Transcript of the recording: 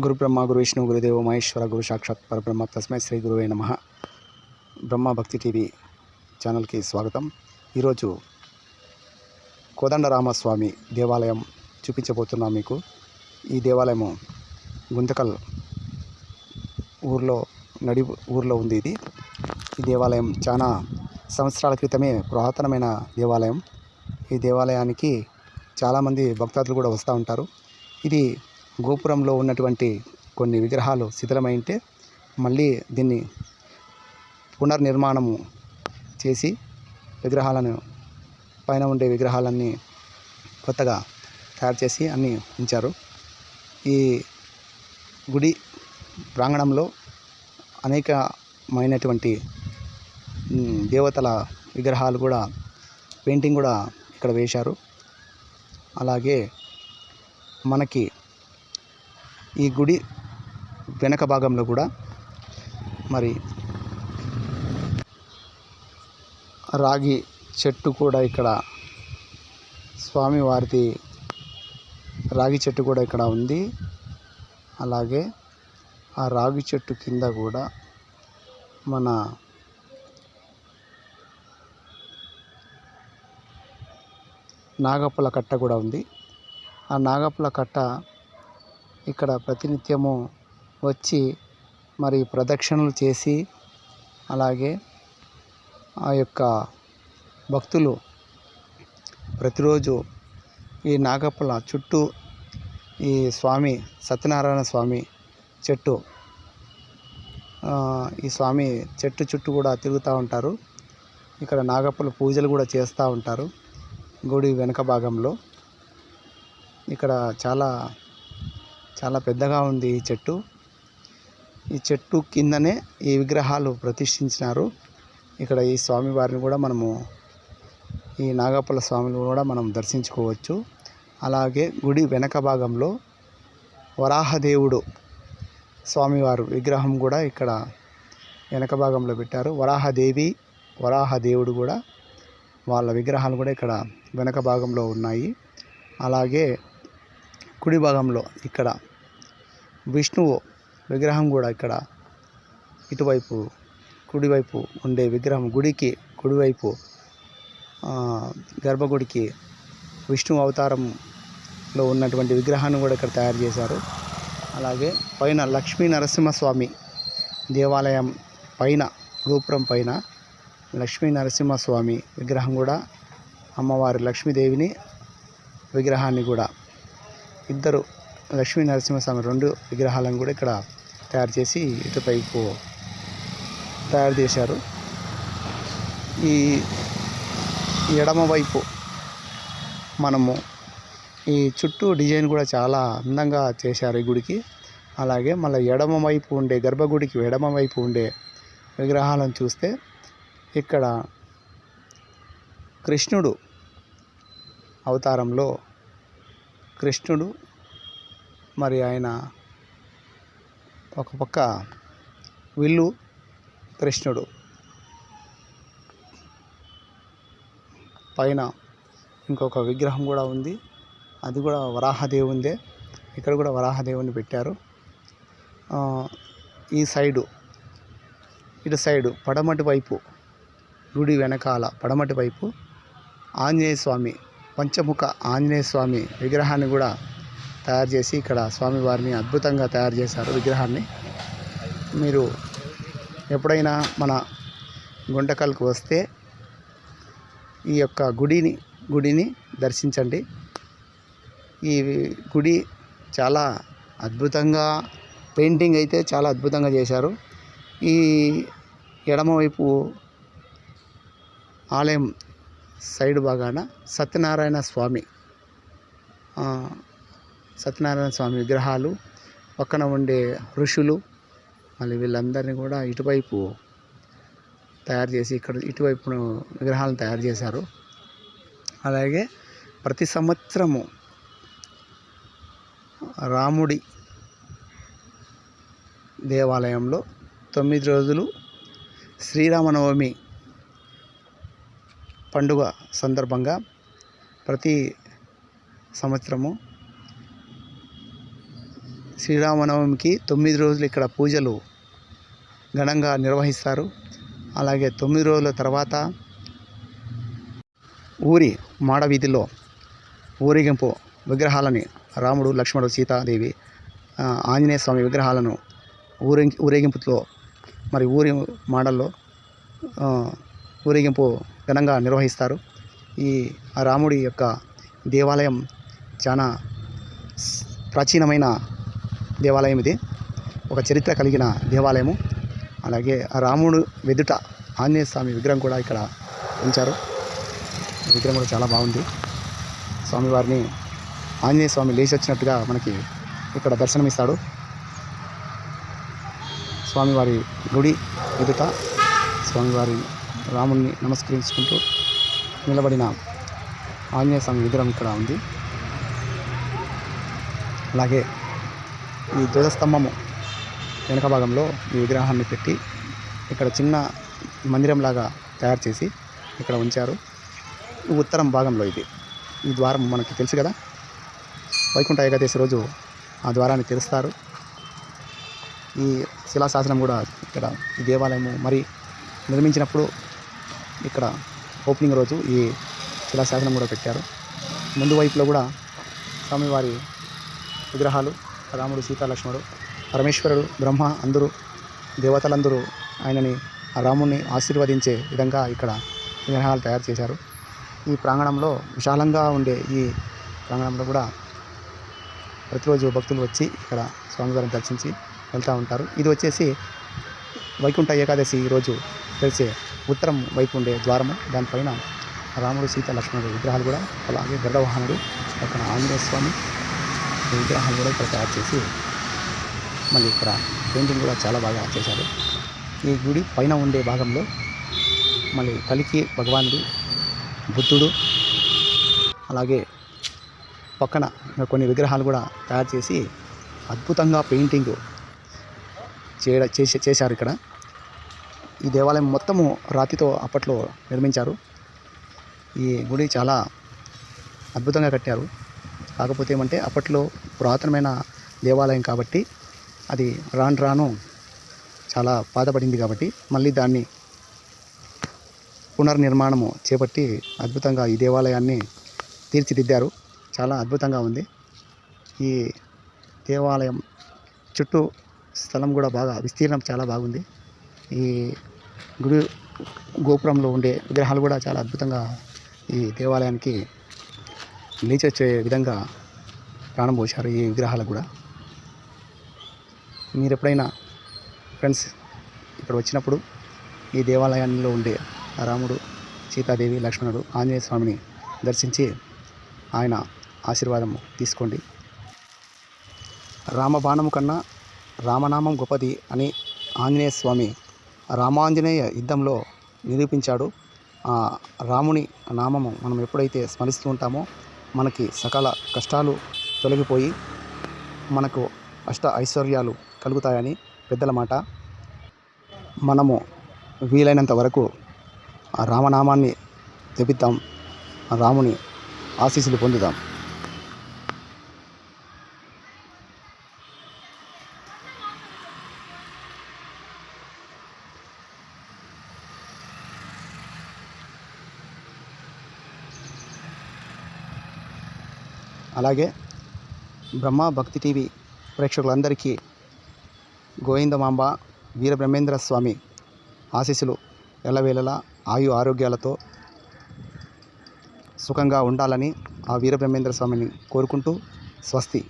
గురు బ్రహ్మ గురు విష్ణు గురుదేవ మహేశ్వర గురు సాక్షాత్ పరబ్రహ్మ తస్మై శ్రీ గురువే నమ. బ్రహ్మ భక్తి టీవీ ఛానల్కి స్వాగతం. ఈరోజు కోదండరామస్వామి దేవాలయం చూపించబోతున్నాం మీకు. ఈ దేవాలయము గుంతకల్ ఊర్లో నడి ఊర్లో ఉంది ఇది. ఈ దేవాలయం చాలా సంవత్సరాల క్రితమే పురాతనమైన దేవాలయం. ఈ దేవాలయానికి చాలామంది భక్తాదులు కూడా వస్తూ ఉంటారు. ఇది గోపురంలో ఉన్నటువంటి కొన్ని విగ్రహాలు శిథిలమైంటే మళ్ళీ దీన్ని పునర్నిర్మాణము చేసి విగ్రహాలను పైన ఉండే విగ్రహాలన్నీ కొత్తగా తయారు చేసి అన్నీ ఉంచారు. ఈ గుడి ప్రాంగణంలో అనేకమైనటువంటి దేవతల విగ్రహాలు కూడా పెయింటింగ్ కూడా ఇక్కడ వేశారు. అలాగే మనకి ఈ గుడి వెనక భాగంలో కూడా మరి రాగి చెట్టు కూడా ఇక్కడ స్వామివారిది రాగి చెట్టు కూడా ఇక్కడ ఉంది. అలాగే ఆ రాగి చెట్టు కింద కూడా మన నాగప్పుల కట్ట కూడా ఉంది. ఆ నాగప్పల కట్ట ఇక్కడ ప్రతినిత్యము వచ్చి మరి ప్రదక్షిణలు చేసి అలాగే ఆ యొక్క భక్తులు ప్రతిరోజు ఈ నాగప్పల చుట్టూ ఈ స్వామి సత్యనారాయణ స్వామి చెట్టు ఈ స్వామి చెట్టు చుట్టూ కూడా తిరుగుతూ ఉంటారు. ఇక్కడ నాగప్పల పూజలు కూడా చేస్తూ ఉంటారు. గుడి వెనక భాగంలో. ఇక్కడ చాలా చాలా పెద్దగా ఉంది ఈ చెట్టు. ఈ చెట్టు కిందనే ఈ విగ్రహాలు ప్రతిష్ఠించినారు. ఇక్కడ ఈ స్వామి వారిని కూడా మనము ఈ నాగపల్ల స్వామిని కూడా మనం దర్శించుకోవచ్చు. అలాగే గుడి వెనక భాగంలో వరాహదేవుడు స్వామివారు విగ్రహం కూడా ఇక్కడ వెనక భాగంలో పెట్టారు. వరాహదేవి వరాహదేవుడు కూడా వాళ్ళ విగ్రహాలు కూడా ఇక్కడ వెనక భాగంలో ఉన్నాయి. అలాగే కుడి భాగంలో ఇక్కడ విష్ణువు విగ్రహం కూడా ఇక్కడ ఇటువైపు కుడివైపు ఉండే విగ్రహం గుడికి కుడివైపు గర్భగుడికి విష్ణు అవతారంలో ఉన్నటువంటి విగ్రహాన్ని కూడా ఇక్కడ తయారు చేశారు. అలాగే పైన లక్ష్మీ నరసింహస్వామి దేవాలయం పైన గోపురం పైన లక్ష్మీ నరసింహస్వామి విగ్రహం కూడా అమ్మవారి లక్ష్మీదేవిని విగ్రహాన్ని కూడా ఇద్దరు లక్ష్మీ నరసింహస్వామి రెండు విగ్రహాలను కూడా ఇక్కడ తయారు చేసి ఇటుపైపు తయారు చేశారు. ఈ ఎడమవైపు మనము ఈ చుట్టూ డిజైన్ కూడా చాలా అందంగా చేశారు ఈ గుడికి. అలాగే మళ్ళీ ఎడమ వైపు ఉండే గర్భగుడికి ఎడమ వైపు ఉండే విగ్రహాలను చూస్తే ఇక్కడ కృష్ణుడు అవతారంలో కృష్ణుడు మరి ఆయన ఒక పక్క విల్లు కృష్ణుడు పైన ఇంకొక విగ్రహం కూడా ఉంది. అది కూడా వరాహదేవుందే. ఇక్కడ కూడా వరాహదేవుని పెట్టారు. ఈ సైడు ఇటు సైడు పడమటి వైపు గుడి వెనకాల పడమటి వైపు ఆంజనేయ స్వామి పంచముఖ ఆంజనేయ స్వామి విగ్రహాన్ని కూడా తయారు చేసి ఇక్కడ స్వామివారిని అద్భుతంగా తయారు చేశారు విగ్రహాన్ని. మీరు ఎప్పుడైనా మన గుంటకల్కు వస్తే ఈ యొక్క గుడిని గుడిని దర్శించండి. ఈ గుడి చాలా అద్భుతంగా పెయింటింగ్ అయితే చాలా అద్భుతంగా చేశారు. ఈ ఎడమవైపు ఆలయం సైడ్ భాగాన సత్యనారాయణ స్వామి సత్యనారాయణ స్వామి విగ్రహాలు పక్కన ఉండే ఋషులు మళ్ళీ వీళ్ళందరినీ కూడా ఇటువైపు తయారు చేసి ఇక్కడ ఇటువైపు విగ్రహాలను తయారు చేశారు. అలాగే ప్రతి సంవత్సరము రాముడి దేవాలయంలో తొమ్మిది రోజులు శ్రీరామనవమి పండుగ సందర్భంగా ప్రతి సంవత్సరము శ్రీరామనవమికి తొమ్మిది రోజులు ఇక్కడ పూజలు ఘనంగా నిర్వహిస్తారు. అలాగే తొమ్మిది రోజుల తర్వాత ఊరి మాడ వీధిలో ఊరేగింపు విగ్రహాలని రాముడు లక్ష్మణుడు సీతాదేవి ఆంజనేయ స్వామి విగ్రహాలను ఊరే ఊరేగింపుతో మరి ఊరి మాడల్లో ఊరేగింపు ఘనంగా నిర్వహిస్తారు. ఈ రాముడి యొక్క దేవాలయం చాలా ప్రాచీనమైన దేవాలయం ఇది. ఒక చరిత్ర కలిగిన దేవాలయము. అలాగే ఆ రాముడు వెదుట ఆంజనేయ స్వామి విగ్రహం కూడా ఇక్కడ ఉంచారు. విగ్రహం కూడా చాలా బాగుంది. స్వామివారిని ఆంజనేయ స్వామి లేచి వచ్చినట్టుగా మనకి ఇక్కడ దర్శనమిస్తాడు. స్వామివారి గుడి ఎదుట స్వామివారి రాముడిని నమస్కరించుకుంటూ నిలబడిన ఆంజనేయ స్వామి విగ్రహం ఇక్కడ ఉంది. అలాగే ఈ ధ్వజస్తంభము వెనక భాగంలో ఈ విగ్రహాన్ని పెట్టి ఇక్కడ చిన్న మందిరంలాగా తయారు చేసి ఇక్కడ ఉంచారు. ఉత్తరం భాగంలో ఇది. ఈ ద్వారం మనకి తెలుసు కదా? వైకుంఠ ఏకాదశి రోజు ఆ ద్వారాన్ని తెరుస్తారు. ఈ శిలాశాసనం కూడా ఇక్కడ ఈ దేవాలయము మరి నిర్మించినప్పుడు ఇక్కడ ఓపెనింగ్ రోజు ఈ శిలాశాసనం కూడా పెట్టారు. ముందు వైపులో కూడా స్వామివారి విగ్రహాలు రాముడు సీతాలక్ష్మణుడు పరమేశ్వరుడు బ్రహ్మ అందరూ దేవతలందరూ ఆయనని ఆ ఆశీర్వదించే విధంగా ఇక్కడ విగ్రహాలు తయారు చేశారు. ఈ ప్రాంగణంలో విశాలంగా ఉండే ఈ ప్రాంగణంలో కూడా ప్రతిరోజు భక్తులు వచ్చి ఇక్కడ స్వామివారిని దర్శించి వెళ్తూ ఉంటారు. ఇది వచ్చేసి వైకుంఠ ఏకాదశి రోజు తెలిసే ఉత్తరం వైపు ఉండే ద్వారము. దానిపైన రాముడు సీత లక్ష్మణుడు విగ్రహాలు కూడా. అలాగే గరుడవాహనుడు అక్కడ ఆంజనేయ స్వామి విగ్రహాలు కూడా ఇక్కడ తయారు చేసి మళ్ళీ ఇక్కడ పెయింటింగ్ కూడా చాలా బాగా చేశారు. ఈ గుడి పైన ఉండే భాగంలో మళ్ళీ కలికి భగవానుడు బుద్ధుడు అలాగే పక్కన కొన్ని విగ్రహాలు కూడా తయారు చేసి అద్భుతంగా పెయింటింగ్ చేయడ చేసి చేశారు ఇక్కడ. ఈ దేవాలయం మొత్తము రాతితో అప్పట్లో నిర్మించారు. ఈ గుడి చాలా అద్భుతంగా కట్టారు. కాకపోతే ఏమంటే అప్పట్లో పురాతనమైన దేవాలయం కాబట్టి అది రాను రాను చాలా బాధపడింది కాబట్టి మళ్ళీ దాన్ని పునర్నిర్మాణము చేపట్టి అద్భుతంగా ఈ దేవాలయాన్ని తీర్చిదిద్దారు. చాలా అద్భుతంగా ఉంది. ఈ దేవాలయం చుట్టూ స్థలం కూడా బాగా విస్తీర్ణం చాలా బాగుంది. ఈ గుడి గోపురంలో ఉండే విగ్రహాలు కూడా చాలా అద్భుతంగా ఈ దేవాలయానికి లేచి విధంగా ప్రాణం పోశారు ఈ విగ్రహాలకు కూడా. మీరు ఎప్పుడైనా ఫ్రెండ్స్ ఇక్కడ వచ్చినప్పుడు ఈ దేవాలయంలో ఉండే రాముడు సీతాదేవి లక్ష్మణుడు ఆంజనేయ స్వామిని దర్శించి ఆయన ఆశీర్వాదం తీసుకోండి. రామబాణము కన్నా రామనామం గొప్పది అని ఆంజనేయ స్వామి రామాంజనేయ యుద్ధంలో నిరూపించాడు. ఆ రాముని నామము మనం ఎప్పుడైతే స్మరిస్తూ ఉంటామో మనకి సకల కష్టాలు తొలగిపోయి మనకు అష్ట ఐశ్వర్యాలు కలుగుతాయని పెద్దల మాట. మనము వీలైనంత వరకు ఆ రామనామాన్ని జపిద్దాం రాముని ఆశీస్సులు పొందుదాం. అలాగే బ్రహ్మ భక్తి టీవీ ప్రేక్షకులందరికీ గోవిందమాంబ వీరబ్రహ్మేంద్ర స్వామి ఆశీస్సులు ఎల్లవేళలా ఆయు ఆరోగ్యాలతో సుఖంగా ఉండాలని ఆ వీరబ్రహ్మేంద్ర స్వామిని కోరుకుంటూ స్వస్తి.